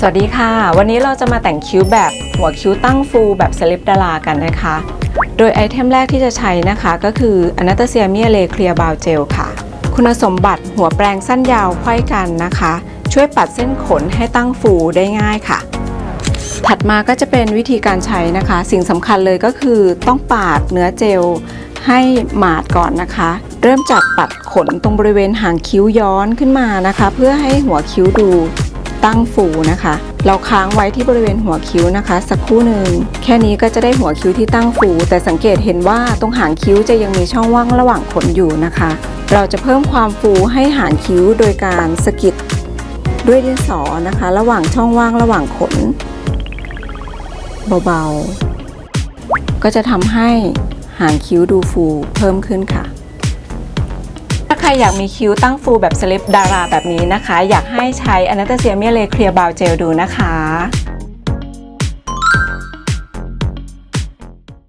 สวัสดีค่ะ วันนี้เราจะมาแต่งคิ้วแบบหัวคิ้วตั้งฟูแบบสลิปดารากันนะคะ โดยไอเทมแรกที่จะใช้นะคะก็คืออนาตาเซียเมียเลเคลียร์บาวเจลค่ะ คุณสมบัติหัวแปรงสั้นยาวไขว้กันนะคะ ช่วยปัดเส้นขนให้ตั้งฟูได้ง่ายค่ะ ถัดมาก็จะเป็นวิธีการใช้นะคะ สิ่งสำคัญเลยก็คือต้องปาดเนื้อเจลให้หมาดก่อนนะคะ เริ่มจากปัดขนตรงบริเวณหางคิ้วย้อนขึ้นมานะคะ เพื่อให้หัวคิ้วดู ตั้งฟูนะคะ เราค้างไว้ที่บริเวณหัวคิ้วนะคะ สักครู่หนึ่งแค่นี้ก็จะได้หัวคิ้วที่ตั้งฟู แต่สังเกตเห็นว่าตรงหางคิ้วจะยังมีช่องว่างระหว่างขนอยู่นะคะ เราจะเพิ่มความฟูให้หางคิ้วโดยการสกิดด้วยดินสอนะคะ ระหว่างช่องว่างระหว่างขน เบาๆ ก็จะทำให้หางคิ้วดูฟูเพิ่มขึ้นค่ะ รอยากมีคิ้วตั้งฟูแบบสลิปดาราแบบนี้นะคะ อยากให้ใช้อนาตาเซียเมียเลเคลียร์บาวเจลดูนะคะ